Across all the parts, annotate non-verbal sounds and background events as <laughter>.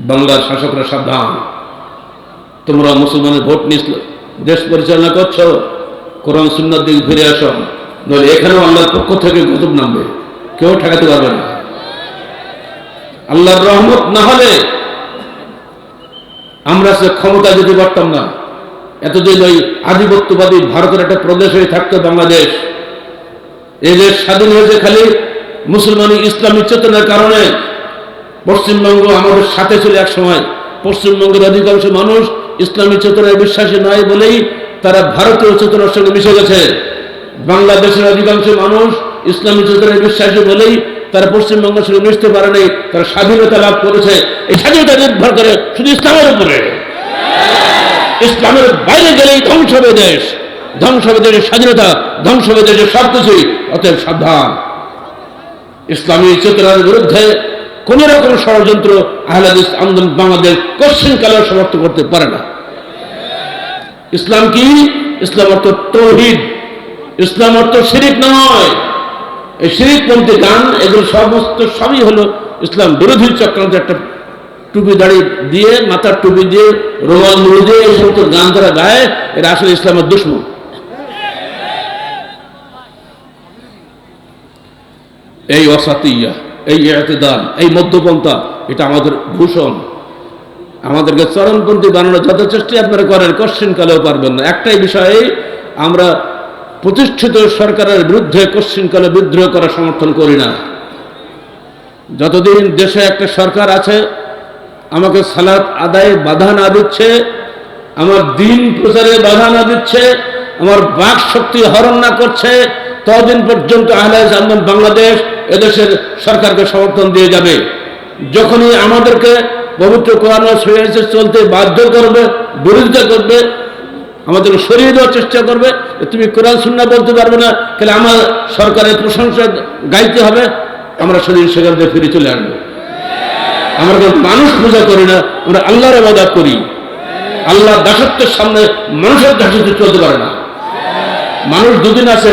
বাংলার শাসকরা সাবধান। তোমরা মুসলমানের ভোট নিস, দেশ পরিচালনা করছ, কোরআন, সুন্নার দিকে ফিরে আসো। নইলে এখানেও আল্লাহর পক্ষ থেকে গজব নামবে। কেউ ঠেকাতে পারবে না। আল্লাহর রহমত না হলে আমরা সে ক্ষমতা যেতে পারতাম না। এতদিন ওই আধিপত্যবাদী ভারতের একটা প্রদেশ হয়ে থাকতো বাংলাদেশ। এই দেশ স্বাধীন হয়েছে খালি মুসলমানি ইসলামী চেতনার কারণে। পশ্চিমবঙ্গ আমাদের সাথে ছিল এক সময়। পশ্চিমবঙ্গের অধিকাংশ মানুষ ইসলামী চেতনায় বিশ্বাসী নয় বলেই তারা ভারতীয় চেতনার সঙ্গে মিশে গেছে। বাংলাদেশের অধিকাংশ মানুষ ইসলামী চেতনায় বিশ্বাসী বলেই তারা পশ্চিমবঙ্গের সঙ্গে মিশতে পারেনি তারা স্বাধীনতা লাভ করেছে। এই স্বাধীনতা নির্ভর করে শুধু ইসলামের উপরে। ইসলামের বাইরে গেলেই ধ্বংস হবে দেশ। ধ্বংস হবে দেশের স্বাধীনতা, ধ্বংস হবে দেশের সব কিছুই অতএব সাবধান। ইসলামী চেতনার বিরুদ্ধে কোন রকম ষড়যন্ত্র আহলাদিস আন্দোলন বাংলাদেশ কোশ্চিন কালেও সমর্থন করতে পারে না। ইসলাম কি? ইসলাম অর্থ তৌহিদ। ইসলাম অর্থ শিরিক নয়। এই শিরিকপন্থী গান, এগুলো সমস্ত সবই হলো ইসলাম বিরোধী চক্রান্ত একটা টুপি দাড়ি দিয়ে, মাথার টুপি দিয়ে রোমান মুড়ি দিয়ে এই সমস্ত গান যারা গায়, এরা আসলে ইসলামের দুশ্মন। এই অসাতিয়া। এই এতেদান এই মধ্যপন্থা, এটা আমাদের ভূষণ। আমাদেরকে চরমপন্থী বানানোর যত চেষ্টাই আপনারা করেন কোশ্চিন কালেও পারবেন না। একটাই বিষয়ে, আমরা প্রতিষ্ঠিত সরকারের বিরুদ্ধে কোশ্চিন কালে বিদ্রোহ করা সমর্থন করি না। যতদিন দেশে একটা সরকার আছে, আমাকে সালাত আদায়ে বাধা না দিচ্ছে, আমার দিন প্রচারে বাধা না দিচ্ছে, আমার বাক শক্তি হরণ না করছে, ততদিন পর্যন্ত আহলাজ আন্দোলন বাংলাদেশ এদেশের সরকারকে সমর্থন দিয়ে যাবে। যখনই আমাদেরকে পবিত্র কোরআন চলতে বাধ্য করবে, বিরোধিতা করবে আমাদেরকে সরিয়ে দেওয়ার চেষ্টা করবে তুমি কোরআন সুন্না বলতে পারবে না, তাহলে আমার সরকারের প্রশংসা গাইতে হবে, আমরা শরীর সেখান থেকে ফিরে চলে আসব। আমরা মানুষ পূজা করি না, আমরা আল্লাহর আবাদত করি। আল্লাহ দাসত্বের সামনে মানুষের দাসত্ব চলতে পারে না। মানুষ দুদিন আছে,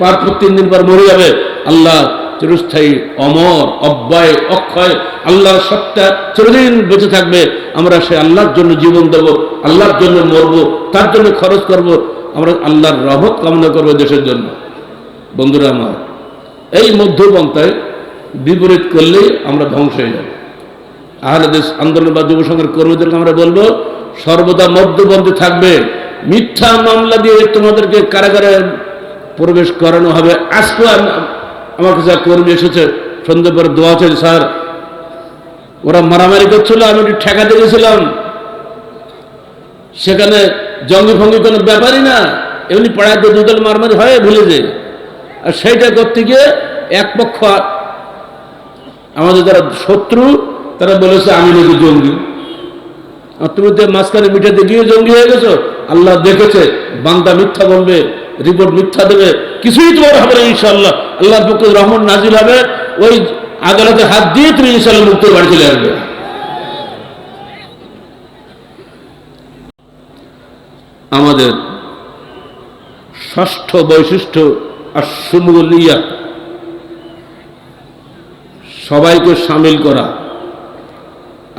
পর তিন দিন পর মরে যাবে। আল্লাহ চিরস্থায়ী অমর, অব্যয়, অক্ষয়, আল্লাহর সত্তা চিরদিন বেঁচে থাকবে। আমরা সে আল্লাহর জন্য জীবন দেব, আল্লাহর জন্য মরবো, তার জন্য খরচ করব। আমরা আল্লাহর রহমত কামনা করব দেশের জন্য। বন্ধুরা আমার, এই মধ্যপন্থায় বিপরীত করলেই আমরা ধ্বংস হয়ে যাব। আহলেদেশ আন্দোলন বা যুব সংঘের কর্মীদেরকে আমরা বলব, সর্বদা মধ্যপন্থী থাকবে। মিথ্যা মামলা দিয়ে তোমাদেরকে কারাগারে প্রবেশ করানো হবে। আজকে আমার কাছে কর্মী এসেছে সন্ধ্যে পরে দোয়া চাই, স্যার। ওরা মারামারি করছিল, আমি একটু ঠেকাতে গেছিলাম। সেখানে জঙ্গি ফঙ্গি কোনো ব্যাপারই না, এমনি পাড়াতে দুদল মারামারি হয় ভুলে যে। আর সেইটা করতে গিয়ে এক পক্ষ আমাদের যারা শত্রু, তারা বলেছে, আমি নাকি জঙ্গি। আর তুমি তো মাঝখানে মিটাতে গিয়ে জঙ্গি হয়ে গেছো। আল্লাহ দেখেছে, বান্দা মিথ্যা বলবে, রিপোর্ট মিথ্যা দেবে। কিছুই তোমার হবে না ইনশাল্লাহ আল্লাহর পক্ষে রহমান নাজিল হবে, ওই আদালতে হাত দিয়ে তুমি ইনশাল্লাহ মুক্ত বাড়ি চলে আসবে। আমাদের ষষ্ঠ বৈশিষ্ট্য আর সুমুলিয়া সবাইকে সামিল করা।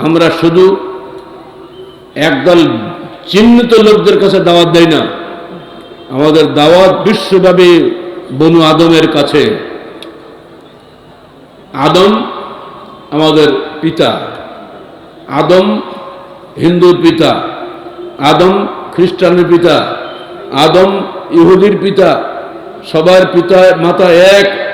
আমরা শুধু একদল চিহ্নিত লোকদের কাছে দাওয়াত দেয় না, আমাদের দাওয়াত বিশ্বব্যাপী বনু আদমের কাছে। আদম আমাদের পিতা। আদম হিন্দুর পিতা। আদম খ্রিস্টানের পিতা। আদম ইহুদির পিতা। সবার পিতা, মাতা এক।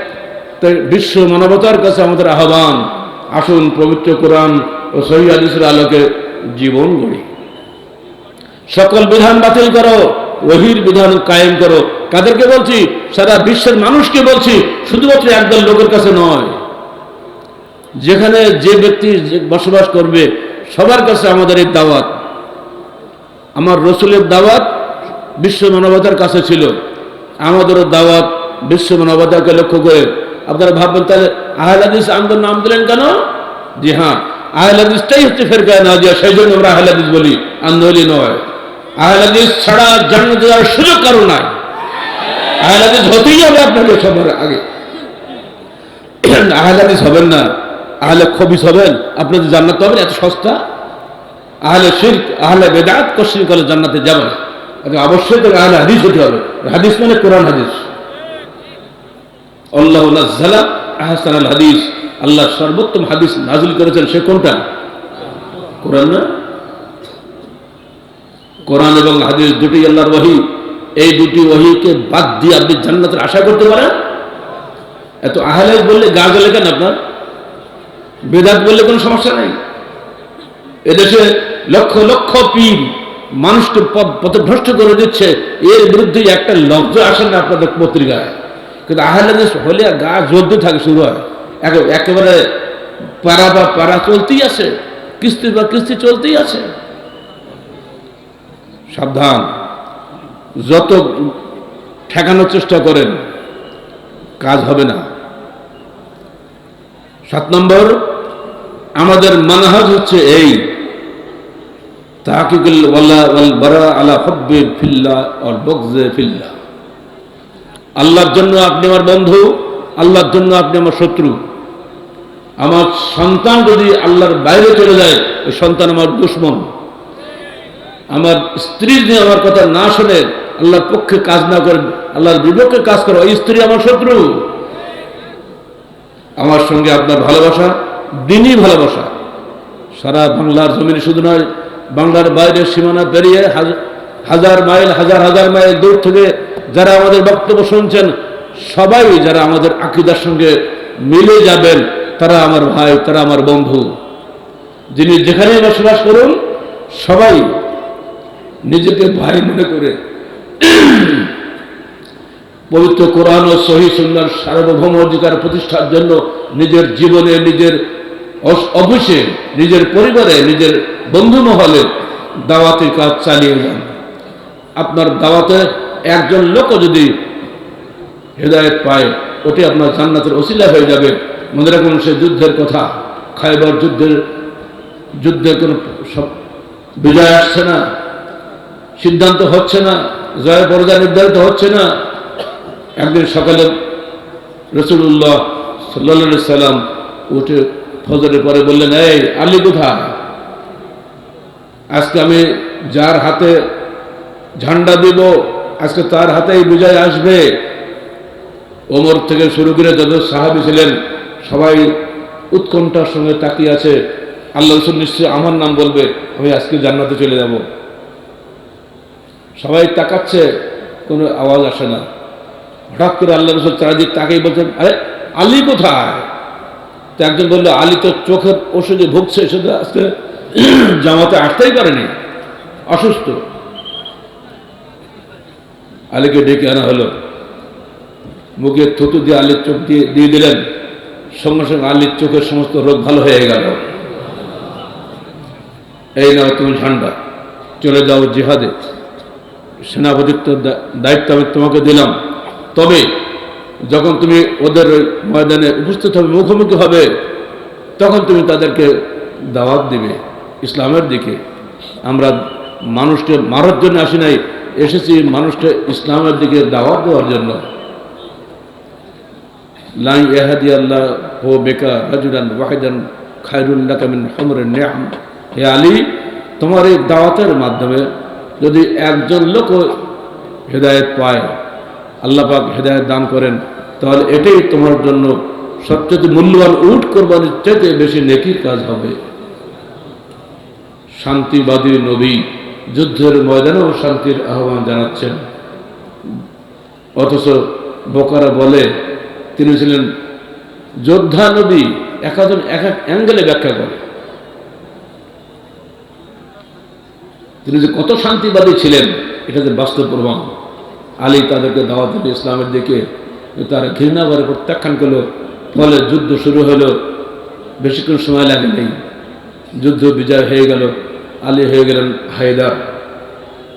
বিশ্ব মানবতার কাছে আমাদের আহ্বান, আসুন পবিত্র কোরআন ও সহি হাদিসের আলোকে জীবন গড়ি। সকল বিধান বাতিল করো। ওহির বিধান কায়েম করো। কাদেরকে বলছি? সারা বিশ্বের মানুষকে বলছি, শুধুমাত্র একদল লোকের কাছে নয়। যেখানে যে ব্যক্তি বসবাস করবে, সবার কাছে আমাদের এই দাওয়াত। আমার রসুলের দাওয়াত বিশ্ব মানবতার কাছে ছিল। আমাদেরও দাওয়াত বিশ্ব মানবতাকে লক্ষ্য করে। আপনারা ভাববেন, তাহলে আহলাদিস আন্দোলন নাম দিলেন কেন? জি হ্যাঁ আহলাদিসটাই হচ্ছে ফেরকায় না সেই জন্য আমরা আহলাদিস বলি আন্দোলনই নয়। ছাড়া জান্নাতে সুযোগ কারও নাই। হতেই হবে আপনাকে সবার আগে। হবেন না আহলে খবিস হবেন আপনাদের জান্নাত হবেন এত সস্তা। আহলে শির্ক আহলে বেদাত করে জান্নাতে যাবে না। আচ্ছা, অবশ্যই তো আহলে হাদিস হতে হবে। হাদিস মানে কোরআন হাদিস। আল্লাহ নাজ্জালা আহসান হাদিস। আল্লাহ সর্বোত্তম হাদিস নাজিল করেছেন সে কোনটা? কোরআন না? কোরআন এবং হাদিস দুটি আল্লাহর ওয়াহি এই দুটি ওহিকে বাদ দিয়ে আপনি জান্নাতের আশা করতে পারেন? এত আহলে বললে গা গেলে কেন আপনার? বেদাত বললে কোনো সমস্যা নেই। এদেশে লক্ষ লক্ষ পীর মানুষকে পথ- পথভ্রষ্ট করে দিচ্ছে। এর বিরুদ্ধে একটা লব্জ আসে না আপনাদের পত্রিকায়। কিন্তু আহলে হলে গা জোরতে থাকে শুরু হয়। একেবারে পাড়া বা পাড়া চলতেই আছে কিস্তি বা কিস্তি চলতেই আছে সাবধান। যত ঠেকানোর চেষ্টা করেন, কাজ হবে না। সাত নম্বর, আমাদের মানহাজ হচ্ছে এই ফিল্লা। আল্লাহর জন্য আপনি আমার বন্ধু, আল্লাহর জন্য আপনি আমার শত্রু। আমার সন্তান যদি আল্লাহর বাইরে চলে যায়, ওই সন্তান আমার দুশ্মন। আমার স্ত্রী যদি আমার কথা না শোনে আল্লাহর পক্ষে কাজ না করেন আল্লাহর বিপক্ষে কাজ করে, ওই স্ত্রী আমার শত্রু। আমার সঙ্গে আপনার ভালোবাসা, দিনই ভালোবাসা। সারা বাংলার জমিন শুধু নয়, বাংলার বাইরের সীমানা পেরিয়ে হাজার মাইল, হাজার হাজার মাইল দূর থেকে যারা আমাদের বক্তব্য শুনছেন, সবাই যারা আমাদের আকিদার সঙ্গে মিলে যাবেন, তারা আমার ভাই, তারা আমার বন্ধু। যিনি যেখানেই বসবাস করুন, সবাই নিজেকে ভাই মনে করে। পবিত্র কোরআন ও সুন্দর সার্বভৌম অধিকার প্রতিষ্ঠার জন্য নিজের জীবনে, নিজের অফিসে, নিজের পরিবারে, নিজের বন্ধু মহলে দাওয়াতের কাজ চালিয়ে যান। আপনার দাওয়াতে একজন লোকও যদি হেদায়ত পায়, ওটি আপনার জান্নাতের ওসিলা হয়ে যাবে। মনে রাখুন, সে যুদ্ধের কথা। খাইবার যুদ্ধের যুদ্ধের কোনো সব- বিজয় আসছে না। সিদ্ধান্ত হচ্ছে না, জয় পর্যায় নির্ধারিত হচ্ছে না। একদিন সকালে রসুল্লাহ সাল্লা সাল্লাম উঠে ফজরের পরে বললেন, এই, আলী কোথায়? আজকে আমি যার হাতে ঝান্ডা দিব, আজকে তার হাতেই বিজয় আসবে। ওমর থেকে শুরু করে যত সাহাবি ছিলেন, সবাই উৎকণ্ঠার সঙ্গে তাকিয়ে আছে। আল্লাহ রসুল নিশ্চয়ই আমার নাম বলবে, আমি আজকে জান্নাতে চলে যাব। সবাই তাকাচ্ছে, কোনো আওয়াজ আসে না। হঠাৎ করে আল্লাহ রসুল চারিদিক তাকেই বলছেন, আরে, আলী কোথায়? তো একজন বলল, আলী তো চোখের ওষুধে ভুগছে শুধু আজকে <clears throat> জামাতে আসতেই পারেনি, অসুস্থ। আলীকে ডেকে আনা হলো। মুখে থুতু দিয়ে আলীর চোখ দিয়ে দিয়ে দিলেন। সঙ্গে সঙ্গে আলীর চোখের সমস্ত রোগ ভালো হয়ে গেল। এই নাও তুমি ঠান্ডা চলে যাও জিহাদে। সেনাপতিত্ব দায়িত্ব আমি তোমাকে দিলাম। তবে যখন তুমি ওদের ময়দানে উপস্থিত হবে, মুখোমুখি হবে, তখন তুমি তাদেরকে দাওয়াত দিবে ইসলামের দিকে। আমরা মানুষকে মারার জন্য আসি নাই, এসেছি মানুষকে ইসলামের দিকে দাওয়াত দেওয়ার জন্য। লাই এহাদি আল্লাহ হো বেকা রাজুরান ওয়াহিদান খায়রুল্লাহ কামিন হমরের নিয়াম। হে আলী, তোমার এই দাওয়াতের মাধ্যমে যদি একজন লোক হেদায়েত পায়, আল্লাহ পাক হেদায়েত দান করেন, তাহলে এটাই তোমার জন্য সবচেয়ে মূল্যবান উট কোরবানির চাইতে বেশি নেকির কাজ হবে। শান্তিবাদী নবী যুদ্ধের ময়দানেও শান্তির আহ্বান জানাচ্ছেন। অথচ বোকারা বলে, তিনি ছিলেন যোদ্ধা নবী, একাজন এক এক অ্যাঙ্গেলে ব্যাখ্যা করে। তিনি যে কত শান্তিবাদী ছিলেন, এটা যে বাস্তব প্রমাণ। আলী তাদেরকে দাওয়াত ইসলামের দিকে। তারা ঘৃণা করে, প্রত্যাখ্যান করল। ফলে যুদ্ধ শুরু হলো। বেশিক্ষণ সময় লাগে নেই। যুদ্ধ বিজয় হয়ে গেল। আলী হয়ে গেলেন হায়দার।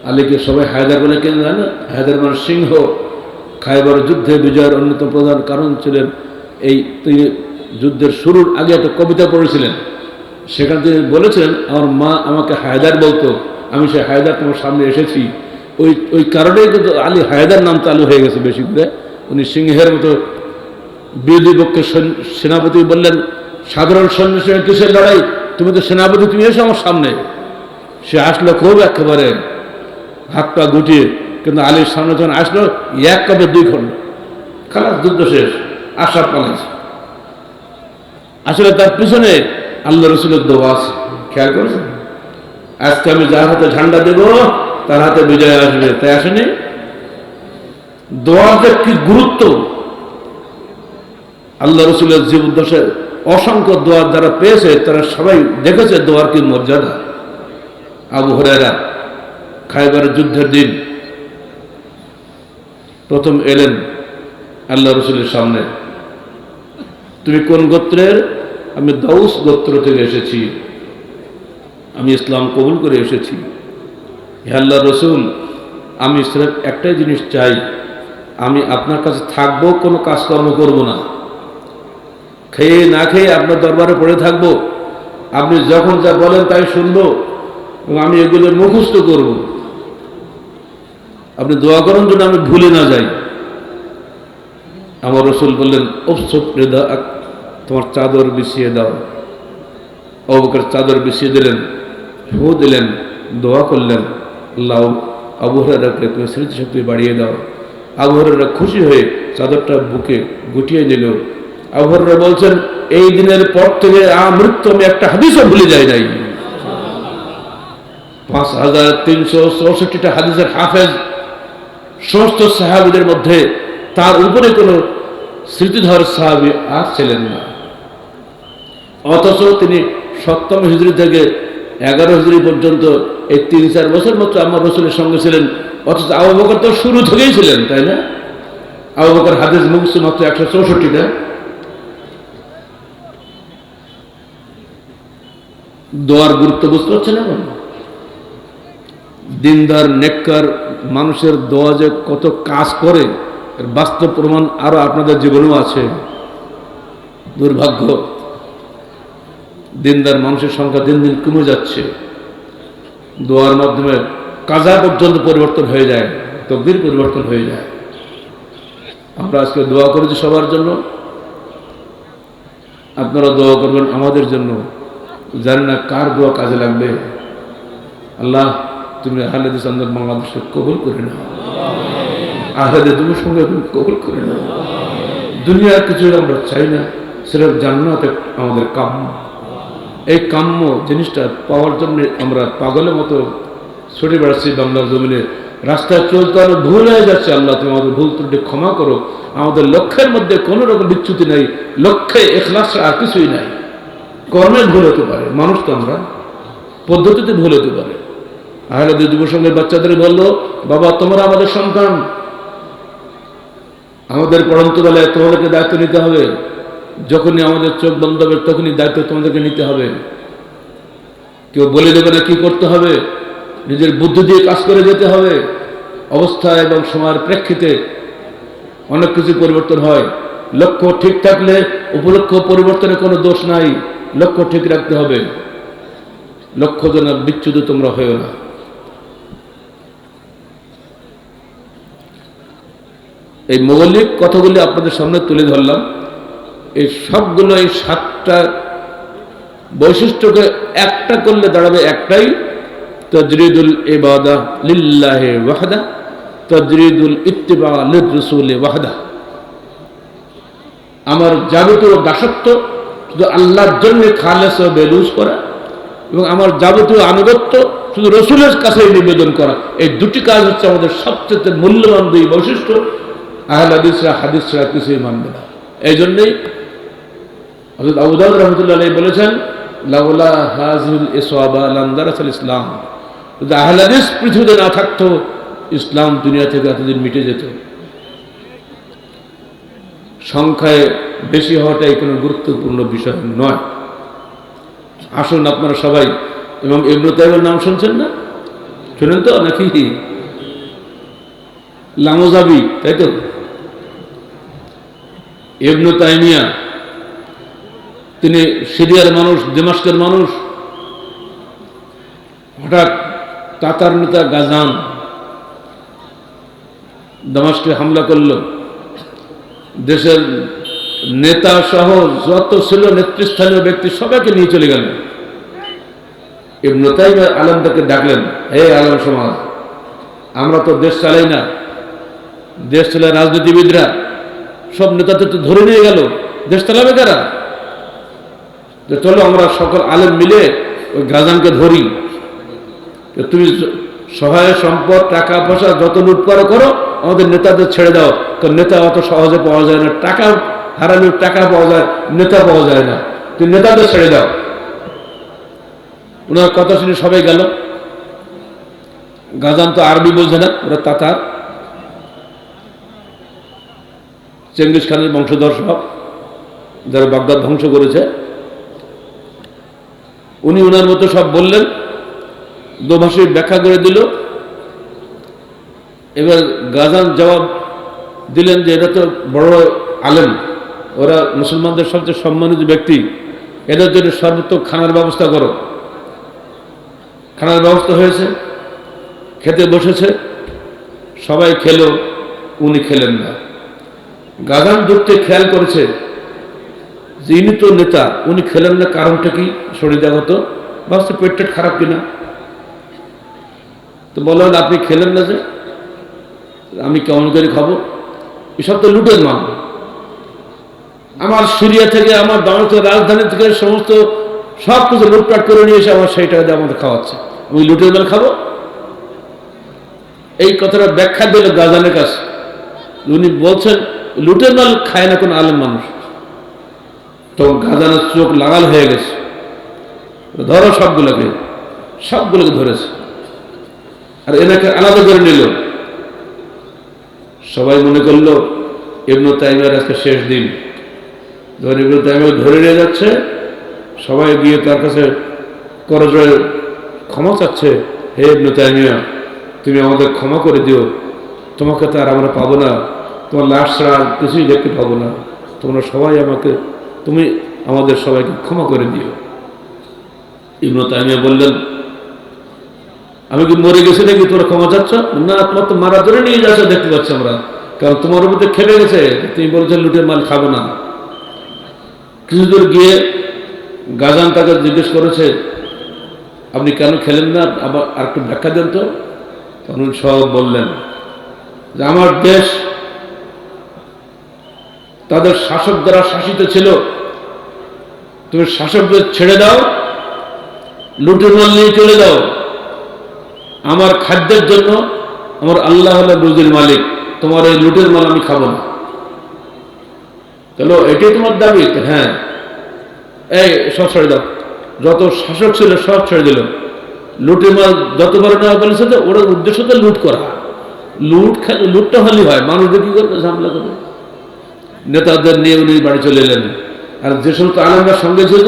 আলীকে সবাই হায়দার বলে কেন জানে হায়দার মানে সিংহ। খাইবার যুদ্ধে বিজয়ের অন্যতম প্রধান কারণ ছিলেন এই তিনি যুদ্ধের শুরুর আগে একটা কবিতা পড়েছিলেন। সেখানে তিনি বলেছিলেন, আমার মা আমাকে হায়দার বলতো। আমি সে হায়দার তোমার সামনে এসেছি। ওই ওই কারণেই কিন্তু আলী হায়দার নাম চালু হয়ে গেছে বেশি করে। উনি সিংহের মতো বিরোধী পক্ষে সৈন- সেনাপতি বললেন, সাধারণ সৈন্যের সঙ্গে কিসের লড়াই? তুমি তো সেনাপতি, তুমি এসো আমার সামনে। সে আসলো খুব একেবারে। হাত পা গুটিয়ে, কিন্তু আলীর সামনে যখন আসলো, এক কবে দুই খন্ড খালাস যুদ্ধ শেষ আশার পালাইছে আসলে তার পিছনে আল্লাহ রসুলের দোয়া আছে। খেয়াল করেছেন? আজকে আমি যার হাতে ঝান্ডা দেব, তার হাতে বিজয় আসবে। তাই আসেনি? দোয়ার যে কি গুরুত্ব? আল্লাহ রসুলের জীবদ্দশে অসংখ্য দোয়ার যারা পেয়েছে, তারা সবাই দেখেছে দোয়ার কি মর্যাদা। আবু হরেরা খাইবারের যুদ্ধের দিন প্রথম এলেন আল্লাহ রসুলের সামনে। তুমি কোন গোত্রের? আমি দাউস গোত্র থেকে এসেছি। আমি ইসলাম কবুল করে এসেছি। হে আল্লাহ রসুল, আমি সিরেফ একটাই জিনিস চাই। আমি আপনার কাছে থাকব, কোনো কাজকর্ম করব না। খেয়ে না খেয়ে আপনার দরবারে পড়ে থাকব। আপনি যখন যা বলেন তাই শুনব এবং আমি এগুলো মুখস্থ করব। আপনি দোয়া করেন যেন আমি ভুলে না যাই। আমার রসুল বললেন তোমার চাদর বিছিয়ে দাও। অবকার চাদর বিছিয়ে দিলেন। ফু দিলেন, দোয়া করলেন আল্লাহ আবহাওয়াকে তুমি স্মৃতিশক্তি বাড়িয়ে দাও। আবহাওয়ারা খুশি হয়ে চাদরটা বুকে গুটিয়ে নিল। আবহাওয়ারা বলছেন, এই দিনের পর থেকে মৃত্যু আমি একটা হাদিসও ভুলে যাই নাই। পাঁচ হাজার তিনশো চৌষট্টিটা হাদিসের হাফেজ, সমস্ত সাহাবিদের মধ্যে তার উপরে কোনো স্মৃতিধর সাহাবি আর ছিলেন না। অথচ তিনি সপ্তম হিজড়ি থেকে এগারো হিজড়ি পর্যন্ত এই তিন চার বছর মতো আমার রসুলের সঙ্গে ছিলেন, অথচ আবু বকর তো শুরু থেকেই ছিলেন, তাই না? আবু বকর হাদিস মুখছে মাত্র একশো চৌষট্টিটা। দোয়ার গুরুত্ব বুঝতে পারছেন এখন? দিনদার, নেককার মানুষের দোয়া যে কত কাজ করে, এর বাস্তব প্রমাণ আরও আপনাদের জীবনেও আছে। দুর্ভাগ্য। দিনদার মানুষের সংখ্যা দিন দিন কমে যাচ্ছে। দোয়ার মাধ্যমে কাজা পর্যন্ত পরিবর্তন হয়ে যায়, তকদির পরিবর্তন হয়ে যায়। আমরা আজকে দোয়া করেছি সবার জন্য। আপনারা দোয়া করবেন আমাদের জন্য। জানি না কার দোয়া কাজে লাগবে। আল্লাহ, তুমি আহলেদ আন্দোলন বাংলাদেশকে কবুল করে নাও। আহলেদ তুমি সঙ্গে তুমি কবুল করে নাও। দুনিয়ার কিছু আমরা চাই না, সেটা জান্নাত আমাদের কাম্য। এই কাম্য জিনিসটা পাওয়ার জন্য আমরা পাগলের মতো ছুটে বেড়াচ্ছি বাংলার জমিনে। রাস্তায় চলতে আরও ভুল হয়ে যাচ্ছে আল্লাহ, তুমি আমাদের ভুল ত্রুটি ক্ষমা করো। আমাদের লক্ষ্যের মধ্যে কোনো রকম বিচ্যুতি নাই, লক্ষ্যে এখলাস আর কিছুই নাই। কর্মে ভুল হতে পারে, মানুষ তো আমরা পদ্ধতিতে ভুল হতে পারে। আহলে যুব সঙ্গের বাচ্চাদের বলল, বাবা, তোমরা আমাদের সন্তান। আমাদের পড়ন্ত বেলায় তোমাদেরকে দায়িত্ব নিতে হবে। যখনই আমাদের চোখ বন্ধ হবে, তখনই দায়িত্ব তোমাদেরকে নিতে হবে। কেউ বলে দেবে না কি করতে হবে। নিজের বুদ্ধি দিয়ে কাজ করে যেতে হবে। অবস্থা এবং সময়ের প্রেক্ষিতে অনেক কিছু পরিবর্তন হয়। লক্ষ্য ঠিক থাকলে উপলক্ষ পরিবর্তনে কোনো দোষ নাই। লক্ষ্য ঠিক রাখতে হবে। লক্ষ্য যেন বিচ্যুত তোমরা হয়েও না। এই মৌলিক কথাগুলি আপনাদের সামনে তুলে ধরলাম। এই সবগুলো এই সাতটা বৈশিষ্ট্যকে একটা করলে দাঁড়াবে একটাই, তজরিদুল ইবাদা লিল্লাহে ওয়াহদা, তজরিদুল ইত্তিবা লির রসুলে ওয়াহদা। আমার যাবতীয় দাসত্ব শুধু আল্লাহর জন্য খালেস ও বেলুজ করা এবং আমার যাবতীয় আনুগত্য শুধু রসুলের কাছে নিবেদন করা, এই দুটি কাজ হচ্ছে আমাদের সবচেয়ে মূল্যবান দুই বৈশিষ্ট্য। আহল হাদিসরা হাদিসরা কিছুই মানবে না। এই জন্যই হজরত আবুদাউদ রহমতুল্লাহ বলেছেন লাউলা হাজুল ইসলাম। যদি আহল হাদিস পৃথিবীতে না ইসলাম দুনিয়া থেকে এতদিন মিটে যেত। সংখ্যায় বেশি হওয়াটাই কোনো গুরুত্বপূর্ণ বিষয় নয়। আসুন আপনারা সবাই, এবং ইবনু তাইবের নাম শুনছেন না? শুনেন তো নাকি? লামোজাবি, তাই তো? ইবনু তাইমিয়া তিনি সিরিয়ার মানুষ, দেমাস্কের মানুষ। হঠাৎ তাতার নেতা গাজান দামাস্কে হামলা করল। দেশের নেতা সহ যত ছিল নেতৃস্থানীয় ব্যক্তি সবাইকে নিয়ে চলে গেল ইবনু তাইমিয়া আলমদেরকে ডাকলেন, হে আলম সমাজ, আমরা তো দেশ চালাই না। দেশ চালায় রাজনীতিবিদরা। সব নেতাদের তো ধরে নিয়ে গেল। দেশ চালাবে কারা? যে চলো আমরা সকল আলেম মিলে ওই গাজানকে ধরি। তো তুমি সহায় সম্পদ, টাকা পয়সা যত লুটপাট করো, আমাদের নেতাদের ছেড়ে দাও। কারণ নেতা অত সহজে পাওয়া যায় না। টাকা হারালে টাকা পাওয়া যায়, নেতা পাওয়া যায় না। তুমি নেতাদের ছেড়ে দাও। ওনার কথা শুনে সবাই গেল। গাজান তো আরবি বোঝে না, ওরা তাতার। চেঙ্গিস খানের বংশধর সব। যারা বাগদাদ ধ্বংস করেছে উনি ওনার মতো সব বললেন দোভাষী ব্যাখ্যা করে দিল। এবার গাজান জবাব দিলেন যে এটা তো বড় আলেম, ওরা মুসলমানদের সবচেয়ে সম্মানিত ব্যক্তি। এদের জন্য সর্বোত্তম খানার ব্যবস্থা করো। খানার ব্যবস্থা হয়েছে, খেতে বসেছে, সবাই খেলো, উনি খেলেন না। গাজান যুক্তে খেয়াল করেছে যে ইনি তো নেতা, উনি খেলেন না, কারণটা কি? শরীর জাগত। ভাবছে পেট টেট খারাপ কিনা? তো বললেন, আপনি খেলেন না যে? আমি কেমন করে খাব? এসব তো লুটের মাল। আমার সিরিয়া থেকে, আমার বাংলাদেশের রাজধানী থেকে সমস্ত সব কিছু লুটপাট করে নিয়ে এসে আমার সেই টাকা দিয়ে আমাদের খাওয়াচ্ছে। আমি লুটের মাল খাব? এই কথাটা ব্যাখ্যা দিল গাজানের কাছে। উনি বলছেন, লুটের মাল খায় না কোনো আলেম মানুষ। তো গাজানের চোখ লাগাল হয়ে গেছে। ধরো সবগুলোকে সবগুলোকে ধরেছে। আর এনাকে আলাদা করে নিল। সবাই মনে করল, ইবনু তাইমের আজকে শেষ দিন। যখন ইবনু তাইমের ধরে নিয়ে যাচ্ছে, সবাই গিয়ে তার কাছে করজোড়ে ক্ষমা চাচ্ছে, হে ইবনু তাইমিয়া, তুমি আমাদের ক্ষমা করে দিও। তোমাকে তো আর আমরা পাবো না। তোমার লাশ ছাড়া কিছুই দেখতে পাবো না। তোমরা সবাই আমাকে তুমি আমাদের সবাইকে ক্ষমা করে দিও। ইবনু তাইমিয়া বললেন, আমি কি মরে গেছি নাকি? তোরা ক্ষমা চাচ্ছ? না, তোমার তো মারা ধরে নিয়ে যাচ্ছে, দেখতে পাচ্ছি আমরা। কারণ তোমার মধ্যে খেপে গেছে। তুমি বলছো লুটের মাল খাব না। কিছু দূর গিয়ে গাজান তাকে জিজ্ঞেস করেছে, আপনি কেন খেলেন না? আবার আর একটু ব্যাখ্যা দেন তো। তখন সব বললেন যে, আমার দেশ তাদের শাসক দ্বারা শাসিত ছিল, তুমি শাসকদের ছেড়ে দাও লুটের মাল নিয়ে চলে দাও আমার খাদ্যের জন্য আমার আল্লাহ হলো রুজির মালিক, তোমার এই লুটের মাল আমি খাব না। চলো এটাই তোমার দাবি? হ্যাঁ। এই, সব ছেড়ে দাও। যত শাসক ছিল, সব ছেড়ে দিল। লুটের মাল যতবার নেওয়া বলেছে ওর উদ্দেশ্য তো লুট করা। লুট লুটটা হলেই হয়। মানুষদের কি করবে? ঝামেলা করবে। নেতাদের নিয়ে উনি বাড়ি চলে এলেন। আর যে সমস্ত আলমরা সঙ্গে ছিল,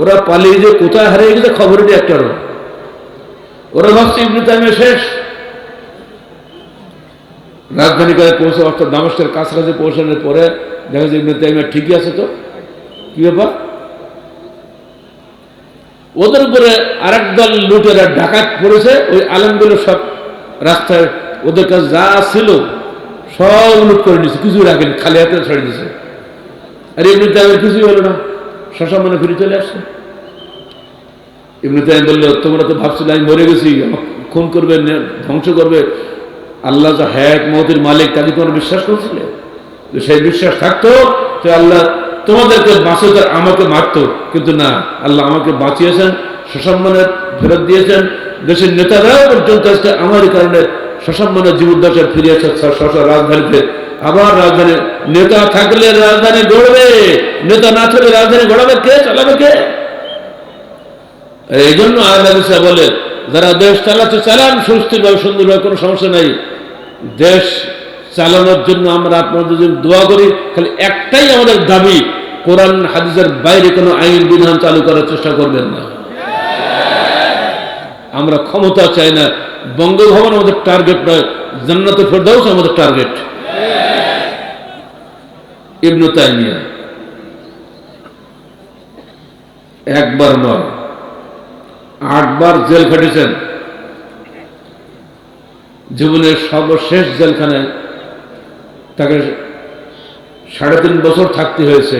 ওরা পালিয়ে যে কোথায় হারিয়ে গেছে খবর নেই একটারও ওরা ভাবছে ইবনে শেষ। রাজধানী কাজে পৌঁছে, অর্থাৎ দামেস্কের কাছাকাছি পৌঁছানোর পরে দেখা যায় ইবনে ঠিকই আছে তো। কি ব্যাপার? ওদের উপরে আরেক দল লুটেরা ডাকাত পড়েছে, ওই আলমগুলো সব রাস্তায় ওদের কাছে যা ছিল সব লুট করে নিয়েছে কিছু রাখেনি খালি হাতে ছেড়ে দিয়েছে আর এমনি তাইমের কিছুই হলো না শশা মনে ফিরে চলে আসছে। ইবনে তাইম বলল, তোমরা তো ভাবছিলে আমি মরে গেছি, খুন করবে ধ্বংস করবে। আল্লাহ যা হ্যাক মহতির মালিক, তাকে তোমরা বিশ্বাস করছিলে? তো সেই বিশ্বাস থাকতো যে আল্লাহ তোমাদেরকে বাঁচাতে আমাকে মারতো। কিন্তু না, আল্লাহ আমাকে বাঁচিয়েছেন সসম্মানে ফেরত দিয়েছেন। দেশের নেতারা পর্যন্ত আজকে আমারই কারণে সসম্মানে জীবদ্দশা ফিরিয়েছে শশা রাজধানীতে। আবার রাজধানী নেতা থাকলে রাজধানী গড়বে। নেতা না থাকলে রাজধানী গড়াবে কে? চালাবে কে? এই জন্য আল্লাহ বলে যারা দেশ চালাচ্ছে চালান, সুস্থিরভাবে, সুন্দরভাবে কোনো সমস্যা নাই। দেশ চালানোর জন্য আমরা আপনাদের জন্য দোয়া করি। খালি একটাই আমাদের দাবি, কোরআন, হাদিসের বাইরে কোনো আইন, বিধান চালু করার চেষ্টা করবেন না। আমরা ক্ষমতা চাই না। বঙ্গভবন আমাদের টার্গেট নয়, জান্নাত ফেরদাউস আমাদের টার্গেট ইবনু তাইমিয়া। একবার নয়, আটবার জেল খাটিয়েছেন। জীবনের সর্বশেষ জেলখানায় তাকে সাড়ে তিন বছর থাকতে হয়েছে।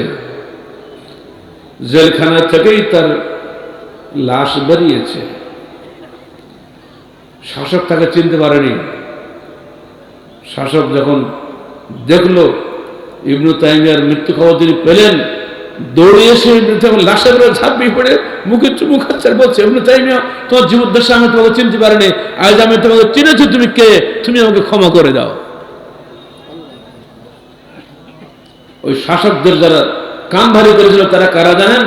জেলখানা থেকেই তার লাশ বেরিয়েছে। শাসক তাকে চিনতে পারেনি। শাসক যখন দেখল, ইবনু তাইমিয়ার মৃত্যু খবর তিনি পেলেন, দৌড়ে এসে তাইমিয়া লাশের ঝাঁপিয়ে পড়ে, মুখে চুমু খাচ্ছে আর বলছে, ইবনু তাইমিয়া, তোমার জীবদ্দশা আমি তোমাকে চিনতে পারিনি। আজ আমি তোমাকে চিনেছি, তুমি কে? তুমি আমাকে ক্ষমা করে দাও। ওই শাসকদের যারা কান ভারী করেছিল, তারা কারা জানেন?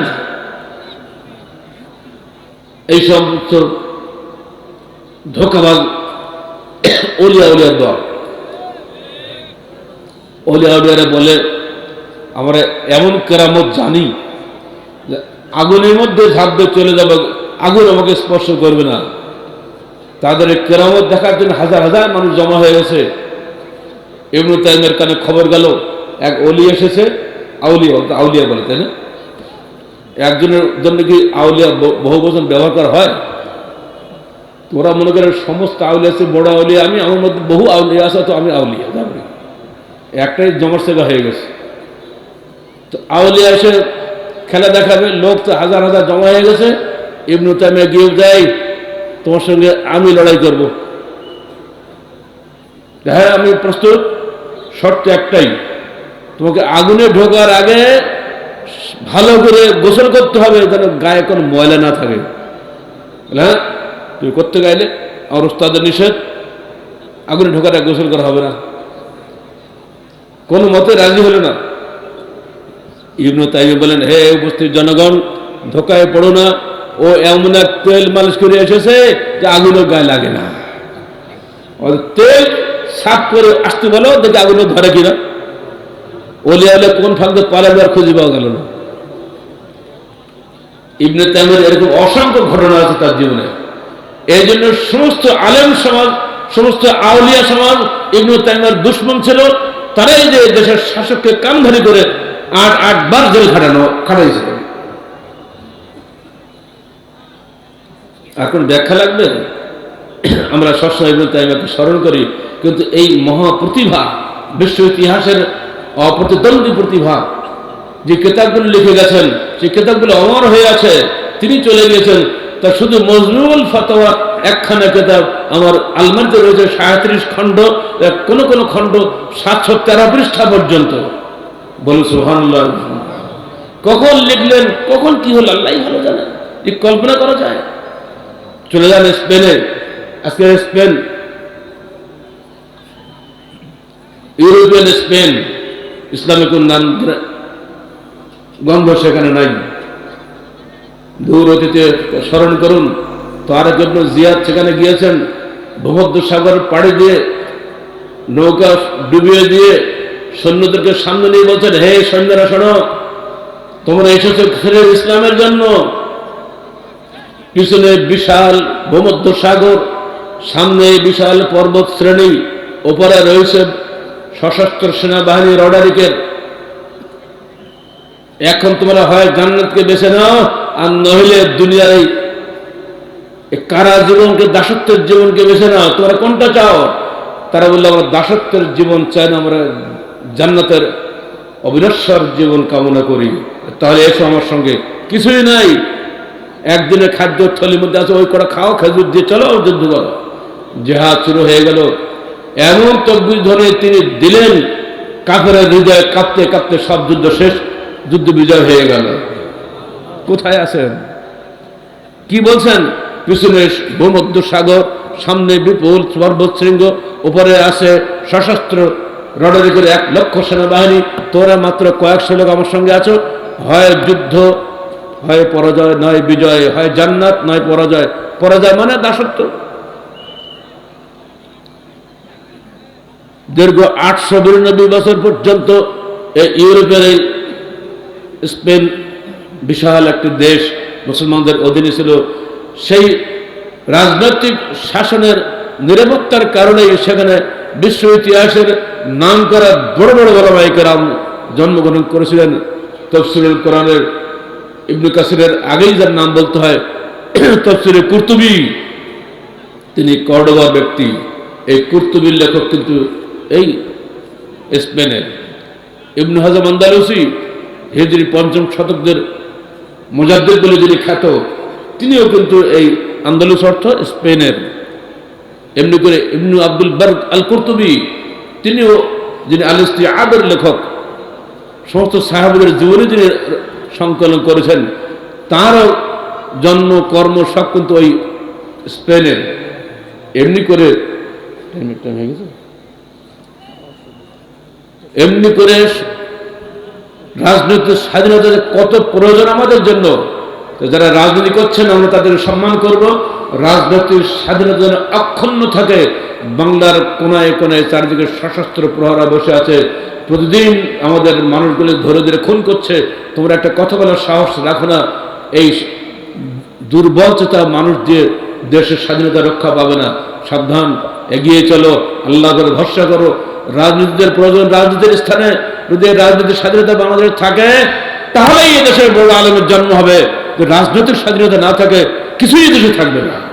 এই সমস্ত ধোকাবাজ অলিয়া উলিয়ার দল। অলিয়া উলিয়ারা বলে, আমরা এমন কেরামত জানি আগুনের মধ্যে ঝাঁপ দিয়ে চলে যাবে, আগুন আমাকে স্পর্শ করবে না। তাদের কেরামত দেখার জন্য হাজার হাজার মানুষ জমা হয়ে গেছে। এমনি টাইমের কানে খবর গেল, এক অলি এসেছে, আউলিয়া আউলিয়া বলে, তাই না? একজনের জন্য কি আউলিয়া বহু বছর ব্যবহার করা হয়? তোরা মনে করে সমস্ত আউলিয়া আছে, বড় আউলিয়া, আমি, আমার মধ্যে বহু আউলিয়া আছে তো আমি আউলিয়া একটাই জমর সেবা হয়ে গেছে। তো আউলিয়া এসে খেলা দেখাবে, লোক তো হাজার হাজার জমা হয়ে গেছে। ইবনু তাইমিয়া গিয়ে যাই তোমার সঙ্গে আমি লড়াই করব। হ্যাঁ আমি প্রস্তুত, শর্ত একটাই, তোমাকে আগুনে ঢোকার আগে ভালো করে গোসল করতে হবে, যেন গায়ে কোনো ময়লা না থাকে। হ্যাঁ? তুমি করতে গাইলে আমার উস্তাদের নিষেধ। আগুনে আগে গোসল করা হবে না। কোনো মতে রাজি হলো না। ইবনু তাইমি বলেন, হে উপস্থিত জনগণ, ধোকায় পড়ো না। ও এমন এক তেল মালিশ করে এসেছে যে আগুনের গায়ে লাগে না। তেল সাফ করে আসতে বলো, দেখে আগুনে ধরে কিনা। ওলে হলে কোন ফাঁকতে পালাবে আর খুঁজে পাওয়া গেল না। ইবনে তাইমের এরকম অসংখ্য ঘটনা আছে তার জীবনে। এই জন্য সমস্ত আলেম সমাজ, সমস্ত আউলিয়া সমাজ, ইবনু তাইমের দুশ্মন ছিল, তারাই যে দেশের শাসককে কামধারি করে আট আট বার জেল খাটানো, খাটাইছিল। এখন ব্যাখ্যা লাগবে? আমরা সবসময় ইবনু তাইমাকে স্মরণ করি, কিন্তু এই মহা প্রতিভা, বিশ্ব ইতিহাসের অপ্রতিদ্বন্দ্বী প্রতিভা, যে কেতাবগুলো লিখে গেছেন সেই কেতাবগুলো অমর হয়ে আছে, তিনি চলে গিয়েছেন তা শুধু মজরুল ফতোয়া একখানা কেতাব, আমার আলমারিতে রয়েছে সাঁত্রিশ খণ্ড কোনো কোনো খণ্ড সাতশো তেরো পৃষ্ঠা পর্যন্ত। বলুন সুহানুল্লাহ কখন লিখলেন, কখন কি হলো আল্লাহ ভালো জানে। এই কল্পনা করা যায়। চলে যান স্পেনে। আজকে স্পেন। ইউরোপিয়ান স্পেন, ইসলামিক উন্নয়ন গন্ধ সেখানে নাই। দূর অতীতে স্মরণ করুন, তার জন্য জিয়াদ সেখানে গিয়েছেন, ভূমধ্য সাগর পাড়ি দিয়ে, নৌকা ডুবিয়ে দিয়ে, সৈন্যদেরকে সামনে নিয়ে বলছেন, হে সৈন্যরা, শোনো, তোমরা এসেছ ফিরে ইসলামের জন্য। পিছনে বিশাল ভূমধ্য সাগর, সামনে বিশাল পর্বত শ্রেণি, ওপরে রয়েছে সশস্ত্র সেনাবাহিনী রডারিকের। এখন তোমরা হয় জান্নাতকে বেছে নাও। আর নইলে দুনিয়ায় কারা জীবনকে দাসত্বের জীবনকে বেছে নাও, তোমরা কোনটা চাও? তারা বলল, আমরা দাসত্বের জীবন চাই না, আমরা জান্নাতের অবিনশ্বর জীবন কামনা করি। তাহলে এসো আমার সঙ্গে। কিছুই নাই। একদিনের খাদ্য থলির মধ্যে আছে, ওই কটা খাও, খেজুর দিয়ে চলো, যুদ্ধ করো। জেহাদ শুরু হয়ে গেল। এমন তকবির ধরে তিনি দিলেন, কাফের হৃদয় কাঁপতে কাঁপতে সব যুদ্ধ শেষ, যুদ্ধ বিজয় হয়ে গেল। কোথায় আছেন? কি বলছেন? পিছনে ভূমধ্য সাগর, সামনে বিপুল পর্বত শৃঙ্গ উপরে আছে সশস্ত্র রডারি করে এক লক্ষ সেনাবাহিনী। তোরা মাত্র কয়েকশো লোক আমার সঙ্গে আছো। হয় যুদ্ধ, হয় পরাজয়, নয় বিজয়, হয় জান্নাত, নয় পরাজয়। পরাজয় মানে দাসত্ব। দীর্ঘ আটশো বিরানব্বই বছর পর্যন্ত এই ইউরোপের এই স্পেন বিশাল একটি দেশ মুসলমানদের অধীনে ছিল, সেই রাজনৈতিক শাসনের নিরাপত্তার কারণেই সেখানে বিশ্ব ইতিহাসের নাম করা বড় বড় গলামাইকেরাম জন্মগ্রহণ করেছিলেন। তফসিরুল কোরআনের ইবনু কাসিরের আগেই যার নাম বলতে হয়, তফসিরে কুর্তুবি। তিনি কর্ডোবার ব্যক্তি। এই কুর্তুবির লেখক কিন্তু এই স্পেনের। ইবনু হাজাম আন্দালুসি হিজরি পঞ্চম শতকদের মুজাদ্দিদ বলে যিনি খ্যাত তিনিও কিন্তু এই আন্দালুস অর্থ স্পেনের। এমনি করে ইবনু আব্দুল বার আল কর্তুবি তিনিও যিনি আল আবের লেখক সমস্ত সাহাবদের জীবনে যিনি সংকলন করেছেন তারও জন্ম কর্ম সব কিন্তু ওই স্পেনের এমনি করে এমনি করে রাজনৈতিক স্বাধীনতার কত প্রয়োজন আমাদের জন্য যারা রাজনীতি করছেন আমরা তাদের সম্মান করব। রাজনৈতিক স্বাধীনতা যেন অক্ষুণ্ণ থাকে, বাংলার কোনায় কোনায় চারিদিকে সশস্ত্র প্রহরা বসে আছে। প্রতিদিন আমাদের মানুষগুলি ধরে ধরে খুন করছে। তোমরা একটা কথা বলার সাহস রাখো না, এই দুর্বলচেতা মানুষ দিয়ে দেশের স্বাধীনতা রক্ষা পাবে না। সাবধান, এগিয়ে চলো আল্লাহ করে ভরসা করো। রাজনীতিদের প্রয়োজন, রাজনীতির স্থানে যদি রাজনীতির স্বাধীনতা বাংলাদেশ থাকে, তাহলেই এদেশের বড় আলমের জন্ম হবে। রাজনৈতিক স্বাধীনতা না থাকে, কিছুই দেশে থাকবে না।